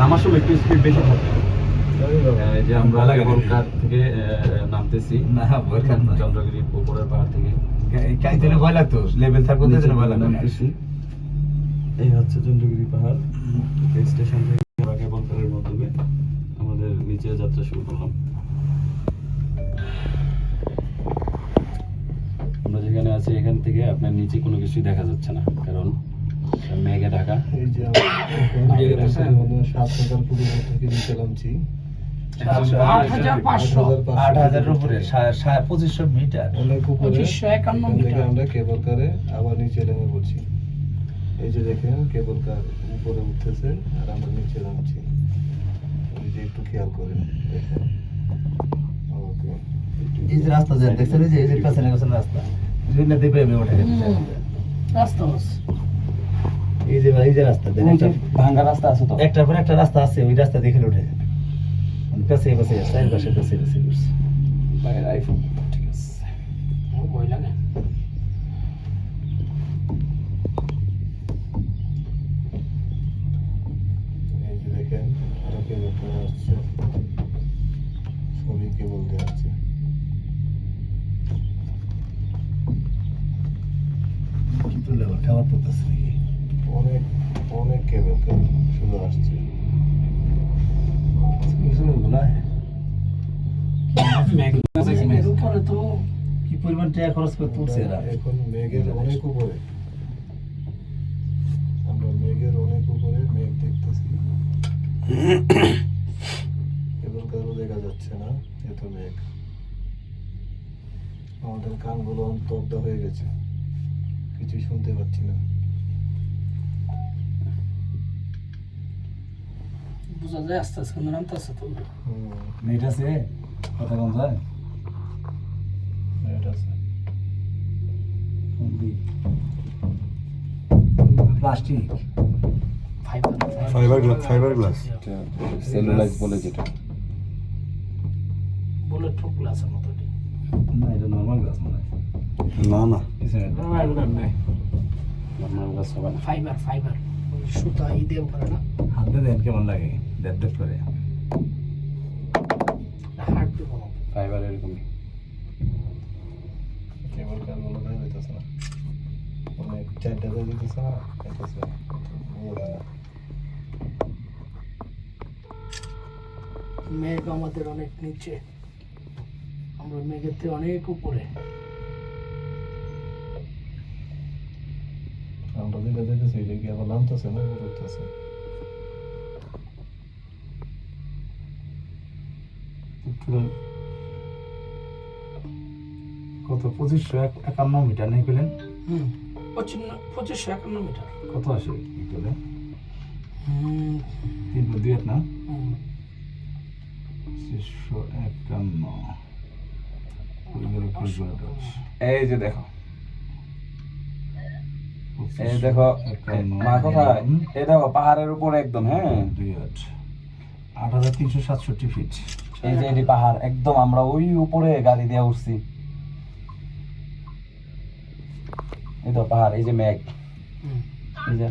নামার সময় একটু স্পিড বেশি থাকে। যে আমরা থেকে নামতেছি। না না। চন্দ্রগিরি উপরের পাহাড় থেকে। ভয় লাগতো? লেভেল থাকব তো ভয় লাগতো নামতেছি। এই হচ্ছে চন্দ্রগিরি পাহাড়। এই স্টেশন থেকে আমরা মাধ্যমে আমাদের নিচে যাত্রা শুরু করলাম। আমরা যেখানে আছি এখান থেকে আপনার নিচে কোনো কিছুই দেখা যাচ্ছে না কারণ মেঘে ঢাকা। এই যে আমরা সাত হাজার থেকে নিচে নামছি পঁচিশশো মিটার। কেবল কারে আবার নিচে নেমে পড়ছি। এই যে দেখেন কেবল কার উপরে উঠতেছে আর আমরা নিচে নামছি। এই যে একটু খেয়াল করেন দেখেন। ওকে। এই যে রাস্তা দেখছেন এই যে এই যে পেছনে পেছনে রাস্তা। আমি উঠে গেছি। রাস্তা এই যে এই যে রাস্তা দেখেন একটা ভাঙ্গা রাস্তা আছে তো। একটার পর একটা রাস্তা আছে ওই রাস্তা দেখে উঠে পেছে পেছে চার পাশে পেছে পেছে করছে বাইরের আইফোন ঠিক আছে। ভয় লাগে। কেবল কার আসছে কিন্তু লেবার খাবার পড়তেছে নাকি? অনেক অনেক কেবল কার শুধু আসছে উপরে তো কি পরিমাণ টাকা খরচ করে তুলছে এরা? এখন মেঘের অনেক উপরে। আমরা মেঘের অনেক উপরে মেঘ দেখতেছি। কারও দেখা যাচ্ছে না এত মেঘ আমাদের কানগুলো তব্দা হয়ে গেছে। কিছুই শুনতে পাচ্ছি না। বোঝা যায় আস্তে আস্তে কিন্তু নামতেছে তো। হুম, নেট আছে? কথা কম যায়? এটা আছে। প্লাস্টিক। ফাইবার. সেলুলাইজ বলে যেটা। বুলেট প্রুফ গ্লাসের মতো না এটা নর্মাল গ্লাস মনে হয়। না না। নর্মাল গাছ হবে না। ফাইবার ফাইবার সুতা ই দিয়ে করে না? হাত দিয়ে দেন কেমন লাগে? দেড় দেড় করে। ফাইবার এরকমই। কেবল কারগুলো দেখা যাইতেছে না। অনেক চারটা দেখা যাইতেছে না যাইতেছে বোঝা যায় না মেঘ আমাদের অনেক নিচে। আমরা মেঘের থেকে অনেক উপরে। আমরা যেটা যেতেছি এটা কি আবার নামতেছে না উঠতেছে কত? পঁচিশশো এক একান্ন মিটার নেই পেলেন? পঁচিশশো একান্ন মিটার। কত আসে পেলে তিন দুই এক না? পঁচিশশো একান্ন। এই যে দেখো। এই দেখো মা কোথায়? এই দেখো পাহাড়ের উপরে একদম হ্যাঁ? দুই আট আট হাজার তিনশো সাতষট্টি ফিট। এই যে এটি পাহাড় একদম আমরা ওই উপরে গাড়ি দিয়ে উঠছি। এই তো পাহাড় এই যে মেঘ। এই যে।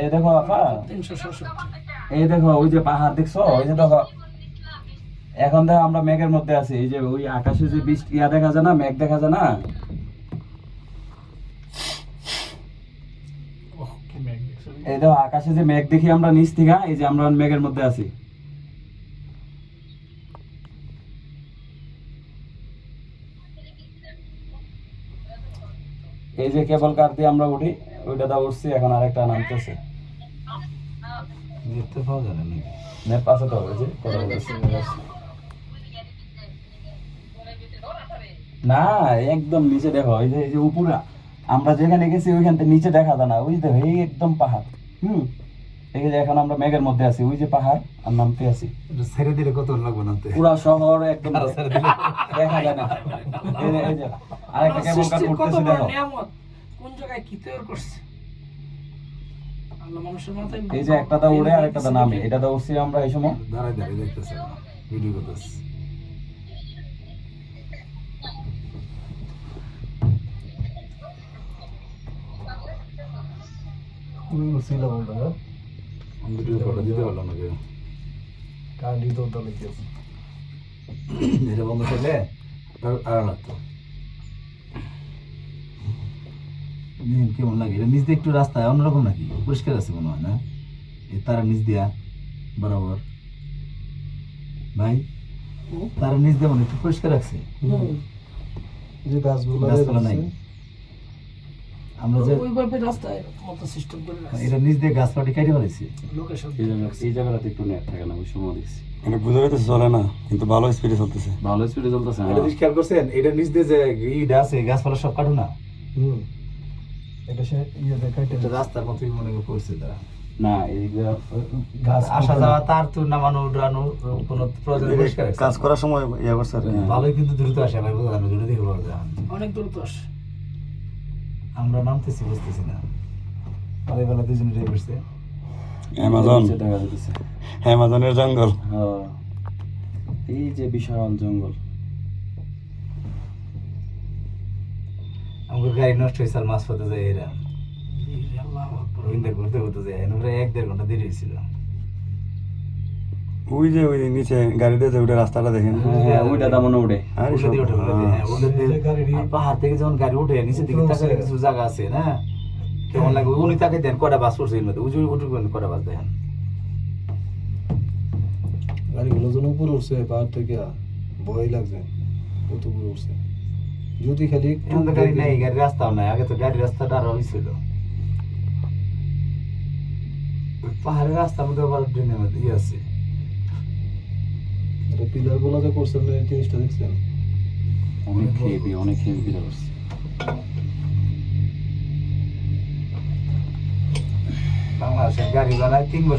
এই দেখো আপা। এই দেখো ওই যে পাহাড় দেখছ? ওই যে দেখো। এখন দেখো আমরা মেঘের মধ্যে আছি। এই যে ওই আকাশে যে বৃষ্টি ইয়া দেখা যায় না? মেঘ দেখা যায় না? এই দেখো আকাশে যে মেঘ দেখি আমরা নিচ থেকে এই যে আমরা মেঘের মধ্যে আছি। এই যে কেবল কার দিয়ে আমরা উঠি ওইটা উঠছি এখন আরেকটা নামতেছে। দেখতে পাওয়া যাবে না নাকি? পাশে তো হবে যে কথা না একদম নিচে দেখো এই যে এই যে উপরা আমরা যেখানে গেছি ওইখান থেকে নিচে দেখা যায় না ওই দেখো এই একদম পাহাড় হুম? এই যে এখন আমরা মেঘের মধ্যে আছি ওই যে পাহাড় আর নামতে আছি। ছেড়ে দিলে কত লাগবে নামতে? পুরা শহর একদম দেখা যায় না। এই যে- আরেকটা দেখো। কোন জায়গায় কি তৈরি করছে? এই যে একটা দা উড়ে আর একটা দা নামে। এটা দা উঠছি আমরা এই সময়। দাঁড়ায় দাঁড়িয়ে দেখতেছে ভিডিও করতেছে। ছিল আমি ভিডিও ফটো দিতে পারলাম না কেউ। কান্ডি তো তো লিখেছে এটা বন্ধ থাকলে আর- আর লাগতো। কেমন লাগে এটা নিচ দিয়ে একটু রাস্তায় অন্যরকম নাকি? পরিষ্কার আছে মনে হয় না? এই তারা নিচ দিয়া বরাবর। ভাই তারা নিচ দিয়ে মনে একটু পরিষ্কার আছে যে গাছগুলো গাছপালা নাই। আমরা যে ওই রাস্তায় মতো সিস্টেম করে রাখছে। এটা নিচ দিয়ে গাছপাটি কেটে ফেলেছি। লোকেশন এই জায়গা এই জায়গাটাতে একটু নেট থাকে না ওই সময় দেখছি। মানে বুঝে চলে না কিন্তু ভালো স্পিডে চলতেছে। ভালো স্পিডে চলতেছে এটা বেশ খেয়াল করছেন এটা নিচ দিয়ে যে ইটা আছে গাছপালা সব কাটো না? হুম। এটা সে ইয়ে এটা রাস্তার মতোই মনে করছে তারা। না এই গাছ আসা যাওয়া তার তো নামানো উড়ানো কোনো প্রয়োজন কাজ করার সময় ইয়ে করছে ভালোই কিন্তু দ্রুত আসে ভাই দ্রুত অনেক দূর তো আসে। আমরা নামতেছি বুঝতেছি না। পরে বেলা দুজনে রেগে করছে অ্যামাজন। দেখা যাচ্ছে অ্যামাজনের জঙ্গল। হ্যাঁ। এই যে বিশাল জঙ্গল। আমাদের গাড়ি নষ্ট হয়েছে আর মাছ পথে যায় এরা ঘুরতে ঘুরতে যায় এনে এক দেড় ঘণ্টা দেরি হয়েছিল। ওই যে ওই নিচে গাড়িতে যে ওটা রাস্তাটা দেখেন। হ্যাঁ ওইটা দামনে উঠে। আরে ওটা দিয়ে ওঠে, হ্যাঁ, গাড়ি- পাহাড় থেকে যখন গাড়ি উঠে নিচের দিকে তাকালে কিছু জায়গা আছে না? কেমন লাগে? উনি তাকে দেন কটা বাস করছে এর মধ্যে? উজু উঠু কটা বাস দেখেন? গাড়িগুলো যেন উপরে উঠছে পাহাড় থেকে ভয় লাগছে কত উপরে উঠছে। যদি খালি একটু এখন তো গাড়ি নাই গাড়ির রাস্তাও নাই। আগে তো গাড়ির রাস্তাটা আরও হয়েছিল পাহাড়ের রাস্তার মধ্যে আবার ড্রেনের মধ্যে ইয়ে আছে। পিলারগুলো যে করছেন এই জিনিসটা দেখছেন অনেক হেভি অনেক হেভি পিলার করছে বাংলাদেশের গাড়ি বানায় তিন বছর